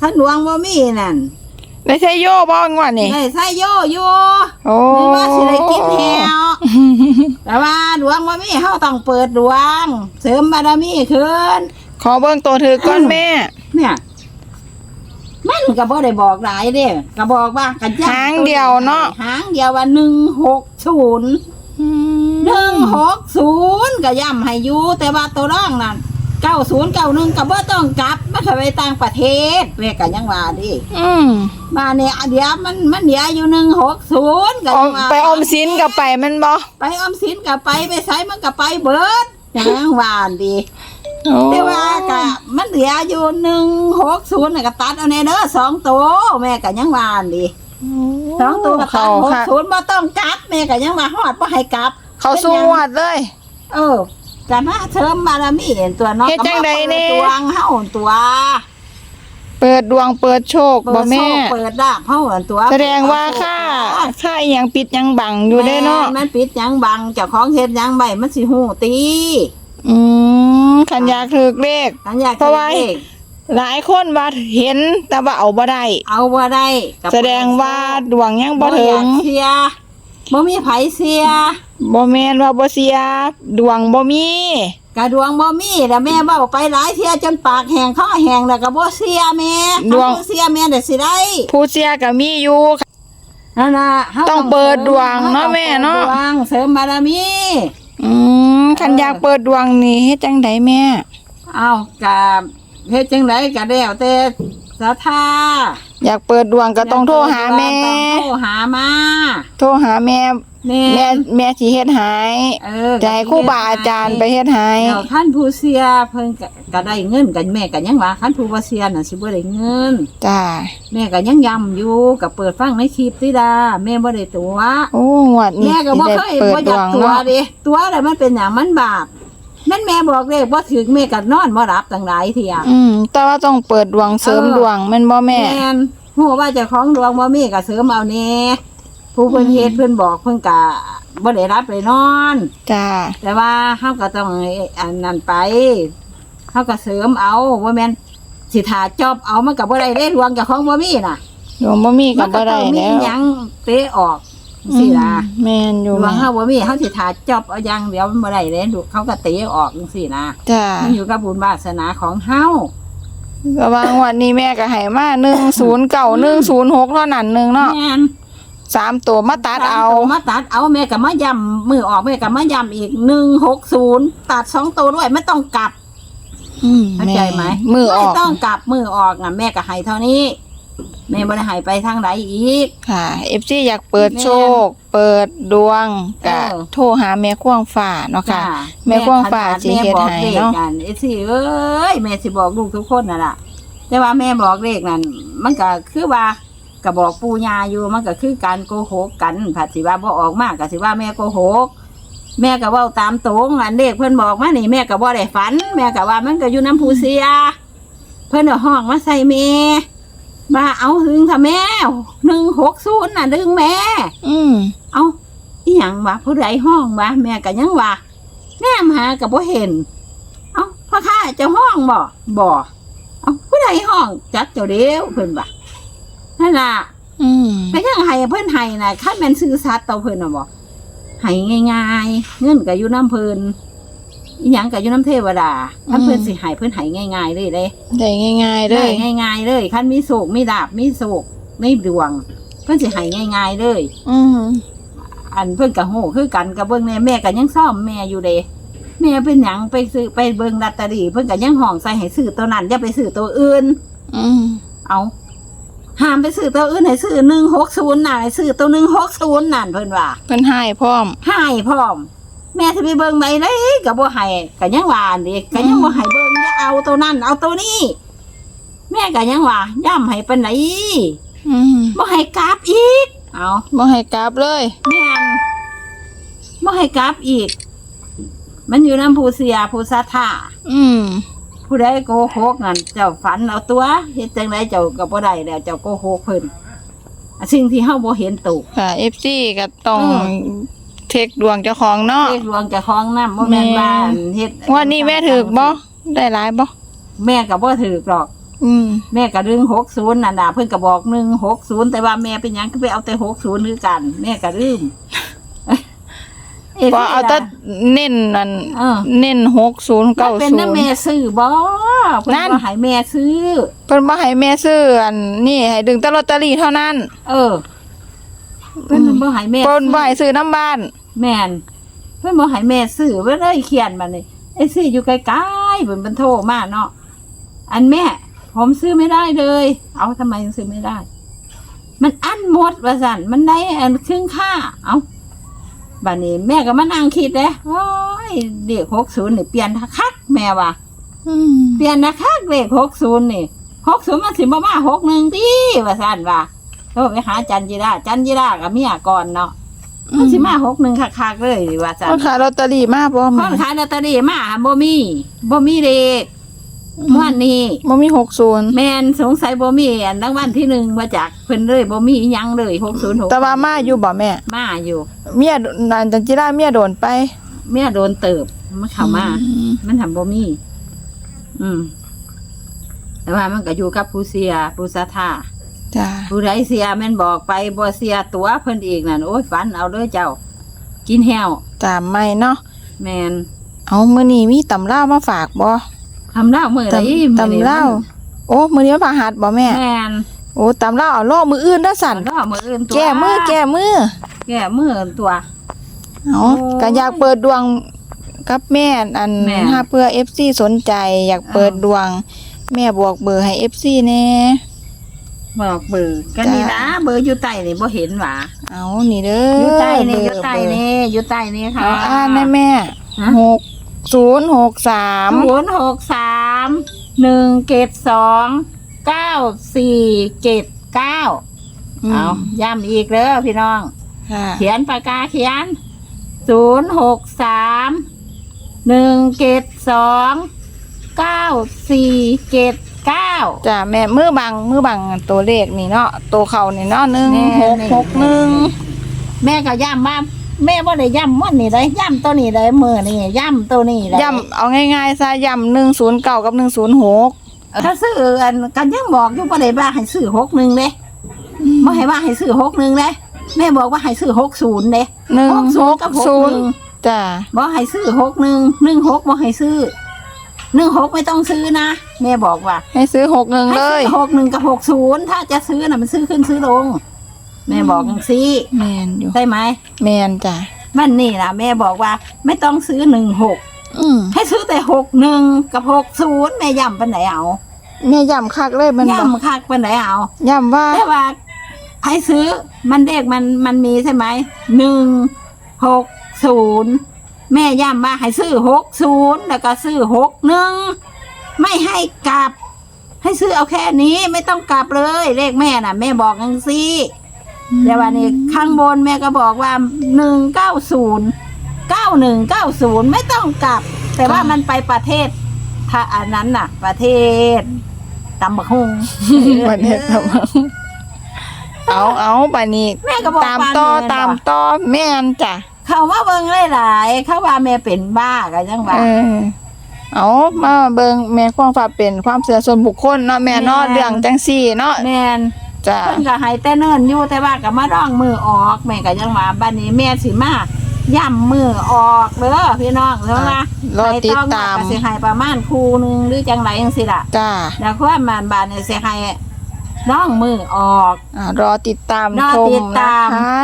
ท่านหลวงบ่มีนั่นได้ใช้โยบ้างวะนี่ได้ใส่โยอยู่โอ้ไม่ว่าสิได้กินแฮวแต่ว่าหลวงบ่มีเฮาต้องเปิดดวง เสริมบารมีขึ้นขอเบิ่งตัวถือก่อนแม่ เนี่ยมันก็บ่ได้บอกหลายเด้ก็บอกว่ากันจ้หางเดียวเนาะหางเดียวว่า160อืมหนึ่งหกศูนย์ก็ย่ำให้อยู่แต่ว่าตัวร่องนั่น เก้าศูนย์เก้าหนึ่งก็บ่ต้องกลับมันก็ไปต่างประเทศแม่ก็ยังว่าดิอืมมาเนี่ยเดี๋ยวมันมันเดี๋ยวอยู่หนึ่งหกศูนย์ก็อยัมงว่าไปอมสินกับไปแมันบ่ไปออมสินก็ไปไปใช้มันก็ไปเบิดยังว่าดีโอ้แต่ว่าก็มันเหลืออยู่หนึ่งหกศูนย์ก็ตัดเอาในเด้อสองตัวแม่ก็ยังว่าดีสองตัวก็ตัเขาดหกค่ะศูนย์บ่ต้องกลับแม่ก็ยังว่าฮอดบ่ให้กลับ เขาสู้งวดเลย เออ กันมาเสริมบารมีเห็นตัวเนาะเฮ็ดจังใดแน่ ก็มาเปิดดวงเฮาตัวเปิดดวงเปิดโชคเปิบ่ดแม่โชคเปิดดาบเฮาอันตัวแสดงว่าค่าค่าอหยังปิดหยังบังอยู่ได้เนาะแม่มันปิดหยังบังเจ้าของเฮ็ดหยังใบมันสิฮู้ตีอืมขันอยากถือเลข อันอยากเพราะว่าเลขหลายคนว่าเห็นแต่ว่าเอาบ่ได้เอาบ่ได้ก็แสดงว่าดวงยังบ่อถึยางกเสีย บ่มีไผเสียบ่แม่นว่าบ่เสีย ดวงบ่มีกระดวงบ่มีแล้วแม่เว้าไปหลายเที่ยจนปากแห้งคอแห้งแล้วก็บ่เสียแม่ดวงถ้าบ่เสียแม่ได้สิได้ผู้เสียก็มีอยู่นั่นน่ะเฮาต้องเปิดดวงเนาะต้องแม่เนาะปิดดวงเสริมบารมีอืมคันอยากเปิดดวงนี่เฮ็ดจังไดแม่ เอากับเฮ็ดจังไดก็แล้วแต่ศรัทธา อยากเปิดดวงก็ต้องโทรหาแม่ ต้องโทรหามา โทรหาแม่ แม่แม่แม่สิเฮ็ดให้เออจะให้ครูบาอาจารย์ไปเฮ็ดให้เดี๋ยวคันผู้เสียเพิ่นก็ก็ได้เงินกันแม่ก็ยังว่าคันผู้บ่เสียน่ะสิบ่ได้เงิน จ้า แม่ก็ยังย้ำอยู่ก็เปิดฟังในคลิปติดา แม่บ่ได้ตัว โอ้งวดนี้แม่ก็บ่สิเคได้ยเปิดบ่อดยาวกงตัวเนาะ เด้ตัวแล้วมันเป็นหยังมันบาป นั่นแม่บอกเลยบ่ถึงแม่ก็นอนบ่หลับตั้งหลายเที่ยอืม แต่ว่าต้องเปิดดวงเสริมเออดวงแม่นบ่แม่ แม่นฮู้ว่าเจ้าของดวงบ่มีก็เสริมเอาแน่ผู้เพิ่นเฮ็ดเพิ่นบอกเพิ่นก็บ่ได้รับเลยนอน จ้า แต่ว่าเฮาก็ต้องอันนั้นไปเฮาก็เสริมเอาบ่แม่นสิทาจอบเอามันก็บ่ได้เด้ดวงเจ้าของบ่มีน่ะดวงบ่มีก็มันบ่ก็ต้ได้องมีแล้ว หยังเตะออก สิล่ะอืมแม่นอยู่ดวงแม่เฮาบ่มีเฮาสิทาจอบเอาอย่างเดียวมันบ่ได้เด้ดูเขาก็เตะออกจังซี่นะจ้ามันอยู่กับบุญวาสนาของเฮาระวังวันนี้แม่ก็ให้มา109 106เท่านั้นหนึงเนาะแม่นสามตัวมาตัดเอาสมตัวมาตัดเอาแม่ก็มาย้ำมือออกแม่ก็มาย้ำอีก160ตัดสองตัวด้วยไม่ต้องกลับอืมเข้าใจไหมมือออก ไม่ต้องกลับมือออกอะแม่ก็ให้เท่านี้ แม่บ่ได้ให้ไปทางใดอีก ค่ะ FC อยากเปิดแม่โชค เปิดดวงก็เออ โทรหาแม่ควงฟ้าเนาะค่ะจ้าแม่กว้างฝ่าสิเฮ็ดให้เนาะแม่บอกลขกันไอ้สิเอ้ยแม่สิบอกลูกทุกคนน่ะล่ะ แต่ว่าแม่บอกเลขนั่นมันก็คือว่าก็บอกปู่ย่าอยู่มันก็คือการโกหกกันผัดสิว่าบ่ออกมากก็สิว่าแม่โกหก แม่ก็เว้าตามตรงอันเลขเพิ่นบอกมานี่แม่ก็บ่ได้ฝัน แม่ก็ว่ามันก็อยู่น้ำผู้เสีย เพิ่นเอาห้องมาใส่แม่ มาเอาหึงถ้าแม่160น่ะดึงแม่ อืมเอาอีหยังวะผู้ใดห้องวะแม่ก็ยังว่าแนมหากับบ่เห็น เอาพ่อข้าเจะห้องบ่บ่เอาผู้ใดห้องจัดเจ้าเดียวเพิ่นว่านั่นล่ะอืมก็ยังให้เพิ่นให้น่ะคันแม่นซื้อสัตว์ต่อเพิ่นน่ะบ่ให้ง่าย ๆ เงินก็อยู่น้ำเพิ่น อีหยังก็อยู่น้ำเทวดาคันเพิ่นสิให้เพิ่นให้ง่ายๆเลยเด้ได้ง่ายๆเลได้ยง่าย ๆ เลยคันมีโศกมีดาบมีโศกมีดวง เพิ่นสิให้ง่าย ๆเลย อืมอันเพิ่นก็โหคือกันกับเบิ่งแม่แม่ก็ยังซ่อมแม่อยู่เด้แม่เป็นหยังไปซื้อไปเบิ่งลอตเตอรี่เพิ่นก็ยังห้องใส่ให้ซื้อตัวนั้นอย่าไปซื้อตัวอื่น อืมเอาห้ามไปซื้อตัวอื่นให้ซื้อ160น่ะให้ซื้อตัว160นั่นเพิ่นว่าเพิ่นให้พร้อมให้พร้อม แม่สิไปเบิ่งใดได้ก็บ่ให้ก็ยังว่าอันนี้ก็ยังบ่ให้เบิ่งอย่าเอาตัวนั้น เอาตัวนี้ แม่ก็ยังว่าย่ำให้ปานไหนอืมบ่ให้กราบอีก เอาบ่ให้กลับเลยแม่นบ่ให้กลับอีก มันอยู่น้ำผู้เสียผู้ศรัทธาอืมผู้ใดโกหกนั่นเจ้าฝันเอาตัวเฮ็ดจังไดเจ้าก็บ่ได้แล้วเจ้าโกหกเพิ่นอะสิ่งที่เฮาบ่เห็นตกค่ะ FC ก็ต้องเออ เช็คดวงเจ้าของเนาะเรียกรวงเจ้าของนำบ่แม่นว่าเฮ็ดวันนี้แม่ถือบ่ได้หลายบ่แม่ก็บ่ถือหรอก อืม แม่ก็ดึงหกศูนย์น่ะนะเพิ่นก็บอกหนึ่งหกศูนย์แต่ว่าแม่เป็นหยังก็ไปเอาแต่หกศูนย์คือกัน แม่ก็ลืมพอเอาแต่เน้นนั่นเออเน้นหกศูนย์ก็เก้าเป็นศูนน้าย์ แม่ซื้อบ่เพิ่นนั่น บ่ให้แม่ซื้อ เพิ่นบ่ให้แม่ซื้ออันนี่ให้ดึงแต่ลอตเตอรี่เท่านั้น เออ เพิ่นบ่ให้แม่เพิ่นซื้อบ่ให้ซื้อน้ำบ้าน แม่นเพิ่นบ่ให้แม่ซื้อเพิ่นเลยเขียนมานี่ไอ้ซื้ออยู่ไกลๆเพิ่นเป็นโทรมาเนาะอันแม่ ผมซื้อไม่ได้เลย เอาทำไมถึงซื้อไม่ได้ มันอั้นหมดว่าสั่นมันได้อันครึ่งค่าเอาบัดนี้ แม่ก็มานั่งคิดเลยโอ้ยเด็กหกศูนย์นี่เปลี่ยนคักๆแม่ว่าอืมเปลี่ยนนะคักเลขหกศูนย์นี่หกศูนย์มันสิบ่มาหกหนึ่งตีว่าสั่นว่า โทรไปหาจันจิราจันจิรากับเมียก่อนเนาะมันสิมาหกหนึ่งคักๆเลยว่าสั่นคนขายลอตเตอรี่มาบ่คแม่นขายลอตเตอรี่มาบ่มีบ่มีเลขม่วนนี้ บ่มีหกศูนย์แม่นสงสัยบ่มีอันรางวัลที่หนึ่งมาจากเพิ่นเลยบ่มีอิหยังเลยหกศูนย์หกแต่ว่ามาอยู่บ่แม่ มาอยู่เมียนันจันจิราเมียโดนไปเมียโดนเติบมันเข้ามา อืมมันทำบ่มี อืม แต่ว่ามันก็อยู่กับผู้เสียผู้ศรัทธา จ้าผู้ใดเสียแม่นบอกไปบ่เสียตัวเพิ่นอีกนั่นโอ้ยฝันเอาเด้อเจ้า กินแห้วตามไม่เนาะแม่นเอามื้อนี้มีตำรามาฝากบ่ทำเล่ามื้อใดตำตำราโอ้มื้อนี้วันพฤหัสบ่แม่ แม่นโอ้ตำราเอาล่อมืออื่นเด้อสั่น ก็มื้ออื่นตัวแก้มือแก้มือแก้มือตัว เอาโอ้ก็อยากเปิดดวงกับแม่อันแม่ ถ้าเพื่อ FC สนใจ อยากเปิดดวง แม่บอกเบอร์ให้ FC แน่ บอกเบอร์กันจ้านี่นะเบอร์อยู่ใต้นี่บ่เห็นหว่าเอานี่เด้อออยู่ใต้นี่อยู่เบร์ใต้เบอร์นี่อยู่ใต้นี่ค่ะเอาอ่านได้แม่ฮะหกศูนย์หกสามศูนย์หกสามหนึ่งเกตสองเก้าสี่เกตเก้าเอาย้ำอีกเด้อพี่น้องค่ะเขียนปากกาเขียนศูนย์หกสามหนึ่งเกตสองเก้าสี่เกต เก้า จ้ะแม่มือบังมือบังตัวเลขนี่เนาะตัวเขานี่เนาะหนึ่งแน่หกแน่หกหนึ่งแม่ก็ย้ำว่าแม่ว่าได้ย้ำมันนี่ได้ย้ำตัวนี้ได้มือนี่ย้ำตัวนี้ได้ย่ำเอาง่ายๆซะย่ำหนึ่งศูนย์เก้ากับหนึ่งศูนย์หกถ้าซื้ออันกันยังบอกอยู่ว่าได้บ้าให้ซื้อหกหนึ่งเลยไม่ให้ว่าให้ซื้อหกหนึ่งเลยแม่บอกว่าให้ซื้อหกศูนย์เลยหนึ่งหกศูหนย์กกับหกศูนหย์นึ่งจ้ะบอกให้ซื้อหกหนึ่งหนึ่งหกบอกให้ซื้อ หนึ่งหกไม่ต้องซื้อนะแม่บอกว่าให้ซื้อหกหนึ่งให้เลซื้ย อหกหนึ่งกับหกศูนย์ถ้าจะซื้อน่ะมันซื้อขึ้นซื้อลง แม่บอกจังซี่แมนอยู่ ใช่ไหมแมนจ้ะมันนี่นะแม่บอกว่าไม่ต้องซื้อหนึ่งหกอืมให้ซื้อแต่หกหนึ่งกับหกศูนย์แม่ย้ำปันไหนเอาแม่ย่ำคักเลยมันบอกย้ำคักปันไหนเอา ย่ำว่าแต่ว่าให้ซื้อมันเลขมันมันมีใช่ไหมหนึ่งหกศูนย์ แม่ย้ำว่าให้ซื้อหกศูนย์แล้วก็ซื้อหกหนึ่งไม่ให้กลับ ให้ซื้อเอาแค่นี้ไม่ต้องกลับเลย เลขแม่น่ะ แม่บอกจังซี่แต่ว่านี่ข้างบนแม่ก็บอกว่าหนึ่งเก้าศูนย์เก้าหนึ่งเก้าศูนย์ไม่ต้องกลับ แต่ว่ามันไปประเทศถ้าอันนั้นน่ะ ประเทศตำบักฮงวันนี้ทำเอาเอาปานี้แม่ก็บอกตามปานต่อแม่นตามว่ะต่อแม่นจ้ะ เขาว่าเบิ่งหลายๆเขาว่าแม่เป็นบ้ากันยังว่า เออเอามาเบิ่งแม่ความฝาเป็นความเชื่อส่วนบุคคลเนาะแม่เนาะแม่นเรื่องจังซี่เนาะแม่นจ้ะเพิ่นก็ให้แต่เนิ่นอยู่แต่ว่าก็มาร่องมือออกแม่ก็ยังว่าบัดนี้แม่สิมาย่ำมือออกเด้อพี่น้องเด้อว่ารอติดตามให้องก็สิให้ประมาณคู่หนึงหรือจังไรจังซี่ล่ะ จ้าแล้วความมันบาดนี่สิให้น้องมือออก อ่ารอติดตามรอชติมดนะตาม คะ